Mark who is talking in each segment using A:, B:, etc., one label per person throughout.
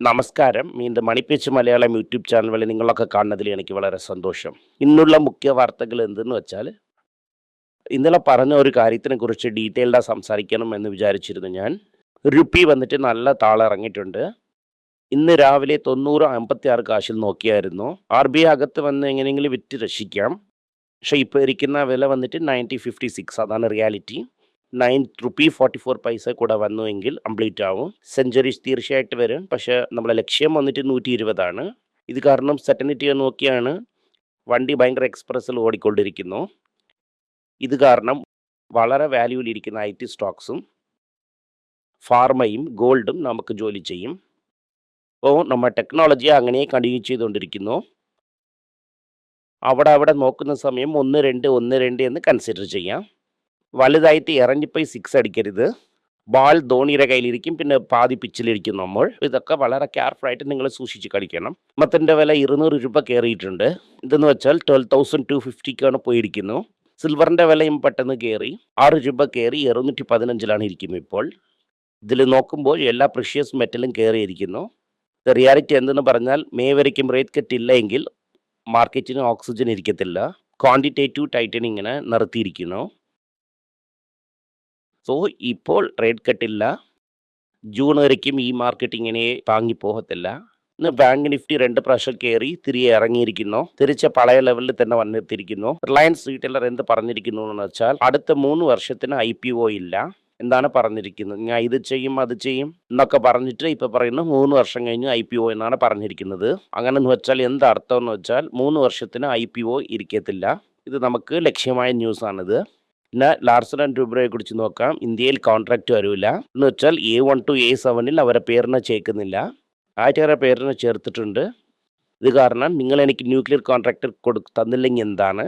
A: നമസ്കാരം. വീണ്ടും മണിപ്പേച്ച് Malayalam YouTube channel വഴി നിങ്ങളൊക്കെ കാണുന്നതിൽ എനിക്ക് വളരെ സന്തോഷം. ഇന്നുള്ള മുഖ്യ വാർത്തകൾ എന്തെന്ന് വെച്ചാൽ ഇന്നലെ പറഞ്ഞ ഒരു കാര്യത്തിനെ കുറിച്ച് ഡീറ്റെയിൽഡായി സംസാരിക്കണം എന്ന് വിചാരിച്ചിരുന്നു ഞാൻ. റുപ്പി വന്നിട്ട് നല്ല താളിറങ്ങിയിട്ടുണ്ട്. ഇന്ന് രാവിലെ തൊണ്ണൂറ് അമ്പത്തി ആറ് കാശിൽ നോക്കിയായിരുന്നു. ആർ ബി അകത്ത് വന്ന് എങ്ങനെയെങ്കിലും വിറ്റ് രക്ഷിക്കാം. പക്ഷേ ഇപ്പോൾ ഇരിക്കുന്ന വില വന്നിട്ട് നയന്റി ഫിഫ്റ്റി സിക്സ് അതാണ് reality. Nine rupee forty four പൈസ കൂടെ വന്നുവെങ്കിൽ കംപ്ലീറ്റ് ആവും. സെഞ്ചുറീസ് തീർച്ചയായിട്ടും വരും. പക്ഷേ നമ്മളെ ലക്ഷ്യം വന്നിട്ട് നൂറ്റി ഇരുപതാണ് ഇത് കാരണം സെറ്റനിറ്റി നോക്കിയാണ് വണ്ടി ഭയങ്കര എക്സ്പ്രസ്സിൽ ഓടിക്കൊണ്ടിരിക്കുന്നു. ഇത് കാരണം വളരെ വാല്യൂവിലിരിക്കുന്ന ഐ ടി സ്റ്റോക്സും ഫാർമയും ഗോൾഡും നമുക്ക് ജോലി ചെയ്യും. അപ്പോൾ നമ്മൾ ടെക്നോളജി അങ്ങനെ കണ്ടിന്യൂ ചെയ്തുകൊണ്ടിരിക്കുന്നു. അവിടെ അവിടെ നോക്കുന്ന സമയം ഒന്ന് രണ്ട് ഒന്ന് രണ്ട് എന്ന് കൺസിഡർ ചെയ്യാം. വലുതായിട്ട് ഇറങ്ങിപ്പോയി സിക്സ് അടിക്കരുത്. ബാൾ ധോണിയുടെ കയ്യിലിരിക്കും പിന്നെ പാതി പിച്ചിലിരിക്കും നമ്മൾ. ഇതൊക്കെ വളരെ കെയർഫുള്ളായിട്ട് നിങ്ങൾ സൂക്ഷിച്ച് കളിക്കണം. മത്തിന്റെ വില ഇരുന്നൂറ് രൂപ കയറിയിട്ടുണ്ട്. ഇതെന്ന് വെച്ചാൽ ട്വൽവ് തൗസൻഡ് ടു ഫിഫ്റ്റിക്കാണ് പോയിരിക്കുന്നു. സിൽവറിന്റെ വിലയും പെട്ടെന്ന് കയറി. ആറ് രൂപ കയറി ഇരുന്നൂറ്റി പതിനഞ്ചിലാണ് ഇരിക്കുന്നത് ഇപ്പോൾ. ഇതിൽ നോക്കുമ്പോൾ എല്ലാ പ്രഷ്യസ് മെറ്റലും കയറിയിരിക്കുന്നു. റിയാലിറ്റി എന്തെന്ന് പറഞ്ഞാൽ മേ വരയ്ക്കും റേറ്റ് കട്ട് ഇല്ലെങ്കിൽ മാർക്കറ്റിന് ഓക്സിജൻ ഇരിക്കത്തില്ല. ക്വാണ്ടിറ്റേറ്റീവ് ടൈറ്റനിങ്ങിനെ നിർത്തിയിരിക്കുന്നു. സോ ഇപ്പോൾ റേറ്റ് കട്ടില്ല ജൂൺ വരയ്ക്കും ഈ മാർക്കറ്റ് ഇങ്ങനെ താങ്ങി പോകത്തില്ല. ഇന്ന് ബാങ്ക് നിഫ്റ്റി രണ്ട് പ്രാവശ്യം കയറി തിരികെ ഇറങ്ങിയിരിക്കുന്നു. തിരിച്ച പഴയ ലെവലിൽ തന്നെ വന്നെത്തിയിരിക്കുന്നു റിലയൻസ് റീറ്റെയിലർ എന്ത് പറഞ്ഞിരിക്കുന്നു എന്ന് വെച്ചാൽ അടുത്ത മൂന്ന് വർഷത്തിന് ഐ പി ഒ ഇല്ല. എന്താണ് പറഞ്ഞിരിക്കുന്നത് ഞാൻ ഇത് ചെയ്യും അത് ചെയ്യും എന്നൊക്കെ പറഞ്ഞിട്ട് ഇപ്പൊ പറയുന്നു മൂന്ന് വർഷം കഴിഞ്ഞ് ഐ പി ഒ എന്നാണ് പറഞ്ഞിരിക്കുന്നത്. അങ്ങനെ എന്ന് വെച്ചാൽ എന്ത് അർത്ഥം എന്ന് വെച്ചാൽ മൂന്ന് വർഷത്തിന് ഐ പി ഒ ഇരിക്കത്തില്ല. ഇത് നമുക്ക് ലക്ഷ്യമായ ന്യൂസ് ആണിത്. പിന്നെ ലാർസൺ ആൻഡ് ട്യൂബറയെ കുറിച്ച് നോക്കാം. ഇന്ത്യയിൽ കോൺട്രാക്റ്റ് വരില്ല എന്ന് വെച്ചാൽ എ വൺ ടു എ സെവനിൽ അവരെ പേരിനെ ചേർക്കുന്നില്ല. ആയിട്ടേറെ പേരിനെ ചേർത്തിട്ടുണ്ട്. ഇത് കാരണം നിങ്ങൾ എനിക്ക് ന്യൂക്ലിയർ കോൺട്രാക്ടർ കൊടു തന്നില്ലെങ്കിൽ എന്താണ്?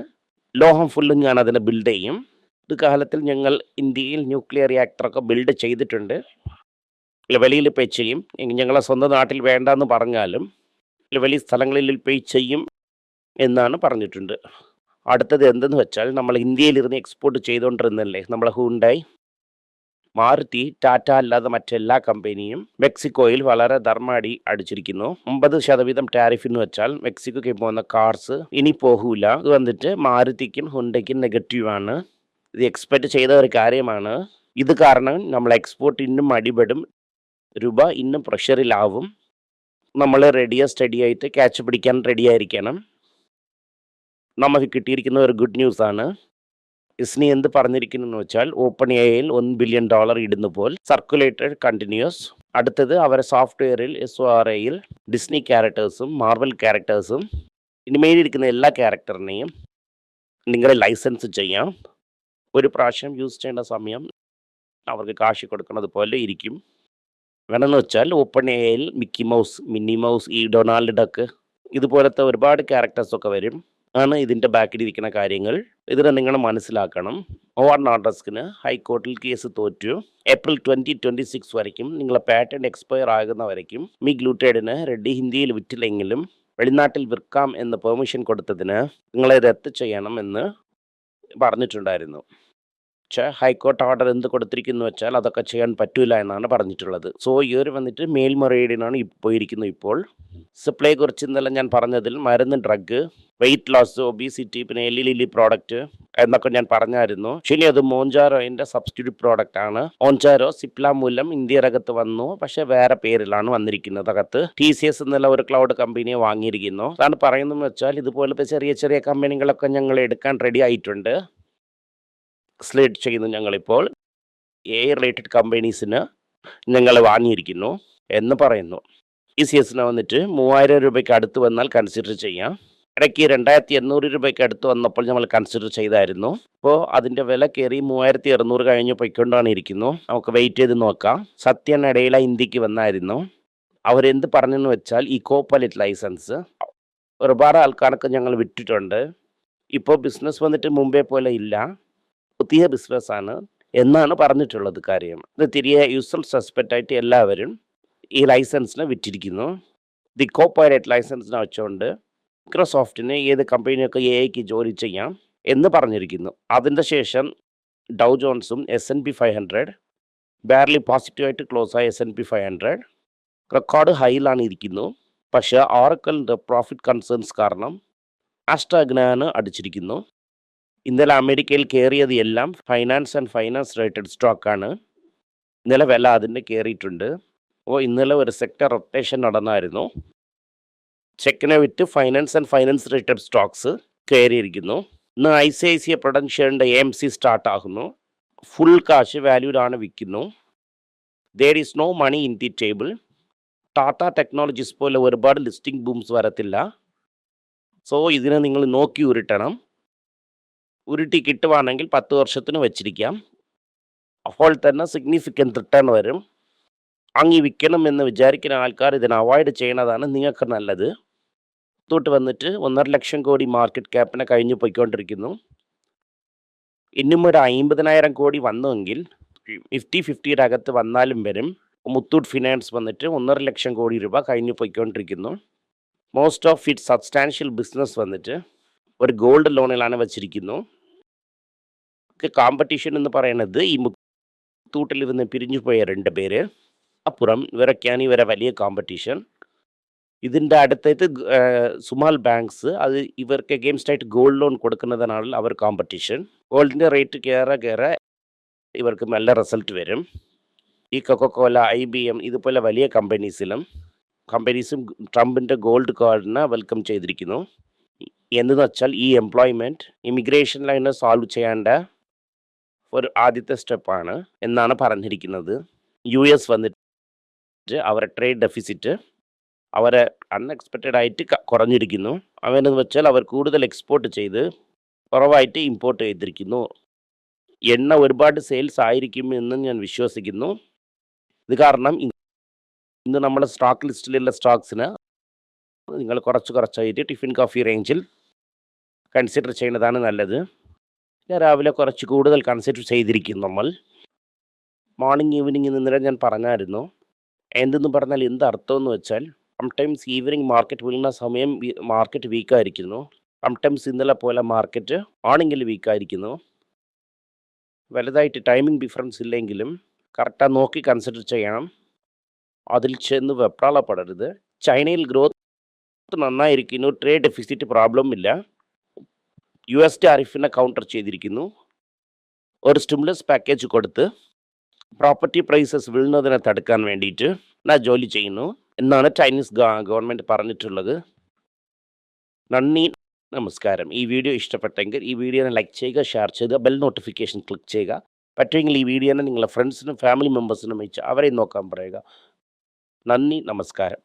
A: ലോഹം ഫുള്ളും ഞാൻ അതിനെ ബിൽഡ് ചെയ്യും. ഇത് കാലത്തിൽ ഞങ്ങൾ ഇന്ത്യയിൽ ന്യൂക്ലിയർ റിയാക്ടറൊക്കെ ബിൽഡ് ചെയ്തിട്ടുണ്ട്. വെളിയിൽ പോയി ചെയ്യും. ഞങ്ങളെ സ്വന്തം നാട്ടിൽ വേണ്ടെന്ന് പറഞ്ഞാലും വലിയ സ്ഥലങ്ങളിൽ പോയി ചെയ്യും എന്നാണ് പറഞ്ഞിട്ടുണ്ട്. അടുത്തത് എന്തെന്ന് വെച്ചാൽ നമ്മൾ ഇന്ത്യയിലിരുന്ന് എക്സ്പോർട്ട് ചെയ്തുകൊണ്ടിരുന്നല്ലേ നമ്മളെ ഹുണ്ടായി മാരുതി ടാറ്റ അല്ലാതെ മറ്റെല്ലാ കമ്പനിയും മെക്സിക്കോയിൽ വളരെ ധർമാടി അടിച്ചിരിക്കുന്നു. ഒമ്പത് ശതവീതം ടാരിഫ് എന്ന് വെച്ചാൽ മെക്സിക്കോയ്ക്ക് പോകുന്ന കാർസ് ഇനി പോകൂല. ഇത് വന്നിട്ട് മാരുതിക്കും ഹുണ്ടയ്ക്കും നെഗറ്റീവാണ് ഇത് എക്സ്പെക്ട് ചെയ്ത ഒരു കാര്യമാണ്. ഇത് കാരണം നമ്മൾ എക്സ്പോർട്ട് ഇന്നും അടിപെടും. രൂപ ഇന്നും പ്രഷറിലാവും നമ്മൾ റെഡിയാ സ്റ്റഡി ആയിട്ട് ക്യാച്ച് പിടിക്കാൻ റെഡി ആയിരിക്കണം നമുക്ക് കിട്ടിയിരിക്കുന്ന ഒരു ഗുഡ് ന്യൂസ് ആണ്. ഇസ്നി എന്ത് പറഞ്ഞിരിക്കുന്നു എന്ന് വെച്ചാൽ ഓപ്പൺ എയിൽ ഒന്ന് ബില്യൺ ഡോളർ ഇടുന്ന ഇടുന്നപ്പോൾ സർക്കുലേറ്റഡ് കണ്ടിന്യൂസ് അടുത്തത് അവരെ സോഫ്റ്റ്വെയറിൽ എസ് ഒ ആർ എയിൽ ഡിസ്നി ക്യാരക്ടേഴ്സും മാർവൽ ക്യാരക്ടേഴ്സും ഇനിമേലിരിക്കുന്ന എല്ലാ ക്യാരക്ടറിനെയും നിങ്ങളെ ലൈസൻസ് ചെയ്യാം. ഒരു പ്രാവശ്യം യൂസ് ചെയ്യേണ്ട സമയം അവർക്ക് കാശ് കൊടുക്കുന്നത് പോലെ ഇരിക്കും. വേണമെന്ന് വെച്ചാൽ ഓപ്പൺ എയിൽ മിക്കി മൗസ് മിന്നി മൗസ് ഈ ഡൊണാൾഡ് ഡക്ക് ഇതുപോലത്തെ ഒരുപാട് ക്യാരക്ടേഴ്സൊക്കെ വരും. ആണ് ഇതിന്റെ ബാക്കിലിരിക്കുന്ന കാര്യങ്ങൾ. ഇതിനെ നിങ്ങൾ മനസ്സിലാക്കണം. ഓവർ നോട്ടസ്കിന് ഹൈക്കോർട്ടിൽ കേസ് തോറ്റു. ഏപ്രിൽ ട്വന്റി ട്വന്റി സിക്സ് വരയ്ക്കും. നിങ്ങളെ പാറ്റന്റ് എക്സ്പയർ ആകുന്ന വരയ്ക്കും. മി ഗ്ലൂട്ടേഡിന് റെഡി ഹിന്ദിയിൽ വിറ്റില്ലെങ്കിലും വെളിനാട്ടിൽ വിൽക്കാം എന്ന് പെർമിഷൻ കൊടുത്തതിന് നിങ്ങളെ റദ്ദ് ചെയ്യണം എന്ന് പറഞ്ഞിട്ടുണ്ടായിരുന്നു. പക്ഷേ ഹൈക്കോർട്ട് ഓർഡർ എന്ത് കൊടുത്തിരിക്കുന്നു വെച്ചാൽ അതൊക്കെ ചെയ്യാൻ പറ്റൂല എന്നാണ് പറഞ്ഞിട്ടുള്ളത്. സോ ഇവർ വന്നിട്ട് മേൽമുറയീടിനാണ് പോയിരിക്കുന്നു ഇപ്പോൾ. സപ്ലൈ കുറിച്ച് ഇന്നലെ ഞാൻ പറഞ്ഞതിൽ മരുന്ന് ഡ്രഗ് വെയിറ്റ് ലോസ് ഒബീസിറ്റി പിന്നെ എല്ലി ലില്ലി പ്രോഡക്റ്റ് എന്നൊക്കെ ഞാൻ പറഞ്ഞായിരുന്നു. ശരി അത് മോഞ്ചാരോയിന്റെ സബ്സ്റ്റിറ്റ്യൂട്ട് പ്രോഡക്റ്റ് ആണ്. ഓഞ്ചാരോ സിപ്ല മൂലം ഇന്ത്യയിലകത്ത് വന്നു. പക്ഷെ വേറെ പേരിലാണ് വന്നിരിക്കുന്നത് അകത്ത് ടി സി എസ് എന്നുള്ള ഒരു ക്ലൗഡ് കമ്പനിയെ വാങ്ങിയിരിക്കുന്നു. അതാണ് പറയുന്നതെന്ന് വെച്ചാൽ ഇതുപോലത്തെ ചെറിയ ചെറിയ കമ്പനികളൊക്കെ ഞങ്ങൾ എടുക്കാൻ റെഡി ആയിട്ടുണ്ട്. സ്ലേറ്റ് ചെയ്യുന്നു ഞങ്ങളിപ്പോൾ. എ റിലേറ്റഡ് കമ്പനീസിന് ഞങ്ങൾ വാങ്ങിയിരിക്കുന്നു എന്ന് പറയുന്നു. ഈ എസിന് വന്നിട്ട് മൂവായിരം രൂപയ്ക്ക് അടുത്ത് വന്നാൽ കൺസിഡർ ചെയ്യാം. ഇടയ്ക്ക് രണ്ടായിരത്തി എണ്ണൂറ് രൂപയ്ക്ക് അടുത്ത് വന്നപ്പോൾ നമ്മൾ കൺസിഡർ ചെയ്തായിരുന്നു. ഇപ്പോൾ അതിന്റെ വില കയറി മൂവായിരത്തി അറുന്നൂറ് കഴിഞ്ഞ് പൊയ്ക്കൊണ്ടാണ് ഇരിക്കുന്നു. നമുക്ക് വെയിറ്റ് ചെയ്ത് നോക്കാം. സത്യൻ ഇടയില ഇന്ത്യയ്ക്ക് വന്നായിരുന്നു. അവരെന്ത് പറഞ്ഞെന്ന് വെച്ചാൽ ഈ കോപ്പലറ്റ് ലൈസൻസ് ഒരുപാട് ആൾക്കാർക്ക് ഞങ്ങൾ വിറ്റിട്ടുണ്ട് ഇപ്പോൾ ബിസിനസ് വന്നിട്ട് മുമ്പേ പോലെ ഇല്ല. പുതിയ ബിസിനസ്സാണ് എന്നാണ് പറഞ്ഞിട്ടുള്ളത് കാര്യം. ഇത് തിരികെ യൂസൽ സസ്പെക്റ്റ് ആയിട്ട് എല്ലാവരും ഈ ലൈസൻസിനെ വിറ്റിരിക്കുന്നു. ദി കോ പൈലറ്റ് ലൈസൻസിനെ വെച്ചുകൊണ്ട് മൈക്രോസോഫ്റ്റിന് ഏത് കമ്പനിയൊക്കെ എ ഐക്ക് ജോലി ചെയ്യാം എന്ന് പറഞ്ഞിരിക്കുന്നു. അതിന്റെ ശേഷം Dow ജോൺസും S N P five hundred barely പോസിറ്റീവായിട്ട് ക്ലോസ് ആയ S N P five hundred record ഹൈയിലാണ് ഇരിക്കുന്നു. പക്ഷേ ഓറക്കലിന്റെ പ്രോഫിറ്റ് കൺസേൺസ് കാരണം ആസ്ട്രാഗ്നാന് അടിച്ചിരിക്കുന്നു. ഇന്നലെ അമേരിക്കയിൽ കയറിയത് എല്ലാം ഫൈനാൻസ് ആൻഡ് ഫൈനാൻസ് റിലേറ്റഡ് സ്റ്റോക്കാണ് ഇന്നലെ വില അതിന്റെ കയറിയിട്ടുണ്ട് അപ്പോൾ ഇന്നലെ ഒരു സെക്ടർ റൊട്ടേഷൻ നടന്നായിരുന്നു. ചെക്കിനെ വിറ്റ് finance and finance related stocks കയറിയിരിക്കുന്നു. ഇന്ന് I C I C I പ്രൊഡൻഷ്യലിന്റെ A C start ആകുന്നു. ഫുൾ കാശ് വാല്യൂഡാണ് വിൽക്കുന്നു. There is no money in the table Tata Technologies പോലെ ഒരുപാട് ലിസ്റ്റിംഗ് ബൂംസ് വരത്തില്ല. സോ ഇതിനെ നിങ്ങൾ നോക്കി ഉരുട്ടണം. ഉരുട്ടി കിട്ടുവാണെങ്കിൽ പത്ത് വർഷത്തിന് വെച്ചിരിക്കാം. അപ്പോൾ തന്നെ സിഗ്നിഫിക്കന്റ് റിട്ടേൺ വരും. അങ്ങി വിൽക്കണം എന്ന് വിചാരിക്കുന്ന ആൾക്കാർ ഇതിനെ അവോയ്ഡ് ചെയ്യണതാണ് നിങ്ങൾക്ക് നല്ലത്. തൊട്ട് വന്നിട്ട് ഒന്നര ലക്ഷം കോടി മാർക്കറ്റ് ക്യാപ്പിനെ കഴിഞ്ഞു പോയിക്കൊണ്ടിരിക്കുന്നു. ഇന്നും ഒരു അമ്പതിനായിരം കോടി വന്നുവെങ്കിൽ ഫിഫ്റ്റി ഫിഫ്റ്റിയുടെ അകത്ത് വന്നാലും വരും. മുത്തൂട്ട് ഫിനാൻസ് വന്നിട്ട് ഒന്നര ലക്ഷം കോടി രൂപ കഴിഞ്ഞു പോയിക്കൊണ്ടിരിക്കുന്നു. Most of it substantial business വന്നിട്ട് ഒരു ഗോൾഡ് ലോണിലാണ് വച്ചിരിക്കുന്നു. കോമ്പറ്റീഷൻ എന്ന് പറയുന്നത് ഈ മുത്തൂട്ടിൽ ഇരുന്ന് പിരിഞ്ഞു പോയ രണ്ട് പേര്. അപ്പുറം ഇവരൊക്കെയാണ് ഇവരെ വലിയ കോമ്പറ്റീഷൻ ഇതിന്റെ അടുത്തേത് സുമാൽ ബാങ്ക്സ് അത് ഇവർക്ക് അഗെയിൻസ്റ്റ് ആയിട്ട് ഗോൾഡ് ലോൺ കൊടുക്കുന്നതിനാണ് അവർ കോമ്പറ്റീഷൻ ഗോൾഡിന്റെ റേറ്റ് കയറ കയറ ഇവർക്ക് നല്ല റിസൾട്ട് വരും. ഈ കൊക്കോകോല ഐ ബി എം ഇതുപോലെ വലിയ കമ്പനീസിലും കമ്പനീസും ട്രംപിന്റെ ഗോൾഡ് കാർഡിനെ വെൽക്കം ചെയ്തിരിക്കുന്നു. എന്തെന്ന് വെച്ചാൽ ഈ എംപ്ലോയ്മെന്റ് ഇമിഗ്രേഷൻ ലൈനെ സോൾവ് ചെയ്യേണ്ട ഒരു ആദ്യത്തെ സ്റ്റെപ്പാണ് എന്നാണ് പറഞ്ഞിരിക്കുന്നത്. യു എസ് വന്നിട്ട് അവരുടെ ട്രേഡ് ഡെഫിസിറ്റ് അവരെ അൺഎക്സ്പെക്റ്റഡ് ആയിട്ട് കുറഞ്ഞിരിക്കുന്നു. അവനെന്ന് വെച്ചാൽ അവർ കൂടുതൽ എക്സ്പോർട്ട് ചെയ്ത് കുറവായിട്ട് ഇമ്പോർട്ട് ചെയ്തിരിക്കുന്നു. എണ്ണ ഒരുപാട് സെയിൽസ് ആയിരിക്കും എന്ന് ഞാൻ വിശ്വസിക്കുന്നു. ഇത് കാരണം ഇന്ന് നമ്മുടെ സ്റ്റോക്ക് ലിസ്റ്റിലുള്ള സ്റ്റോക്സിന് നിങ്ങൾ കുറച്ച് കുറച്ചായിട്ട് ടിഫിൻ കോഫി റേഞ്ചിൽ കൺസിഡർ ചെയ്യുന്നതാണ് നല്ലത്. രാവിലെ കുറച്ച് കൂടുതൽ കൺസിഡർ ചെയ്തിരിക്കും നമ്മൾ. മോർണിംഗ് ഈവനിങ് ഇന്നലെ ഞാൻ പറഞ്ഞായിരുന്നു. എന്തെന്ന് പറഞ്ഞാൽ എന്ത് അർത്ഥമെന്ന് വെച്ചാൽ സംടൈംസ് ഈവനിങ് മാർക്കറ്റ് വീഴുന്ന സമയം മാർക്കറ്റ് വീക്കായിരിക്കുന്നു സംടൈംസ് ഇന്നലെ പോലെ മാർക്കറ്റ് മോർണിംഗിൽ വീക്കായിരിക്കുന്നു വലുതായിട്ട് ടൈമിംഗ് ഡിഫറൻസ് ഇല്ലെങ്കിലും കറക്റ്റായി നോക്കി കൺസിഡർ ചെയ്യണം. അതിൽ ചെന്ന് വെപ്രാളപ്പെടരുത്. ചൈനയിൽ ഗ്രോത്ത് നന്നായിരിക്കുന്നു. ട്രേഡ് ഡെഫിസിറ്റ് പ്രോബ്ലം ഇല്ല. യു എസ് ടാരിഫിനെ കൗണ്ടർ ചെയ്തിരിക്കുന്നു. ഒരു സ്റ്റിമുലസ് പാക്കേജ് കൊടുത്ത് പ്രോപ്പർട്ടി പ്രൈസസ് വീഴുന്നതിനെ തടുക്കാൻ വേണ്ടിയിട്ട് ഞാൻ ജോലി ചെയ്യുന്നു. എന്നാണ് ചൈനീസ് ഗവൺമെന്റ് പറഞ്ഞിട്ടുള്ളത്. നന്ദി നമസ്കാരം. ഈ വീഡിയോ ഇഷ്ടപ്പെട്ടെങ്കിൽ ഈ വീഡിയോനെ ലൈക്ക് ചെയ്യുക ഷെയർ ചെയ്യുക ബെൽ നോട്ടിഫിക്കേഷൻ ക്ലിക്ക് ചെയ്യുക. പറ്റുമെങ്കിൽ ഈ വീഡിയോനെ നിങ്ങളുടെ ഫ്രണ്ട്സിനും ഫാമിലി മെമ്പേഴ്സിനും അയച്ച് അവരെ നോക്കാൻ പറയുക. നന്ദി നമസ്കാരം.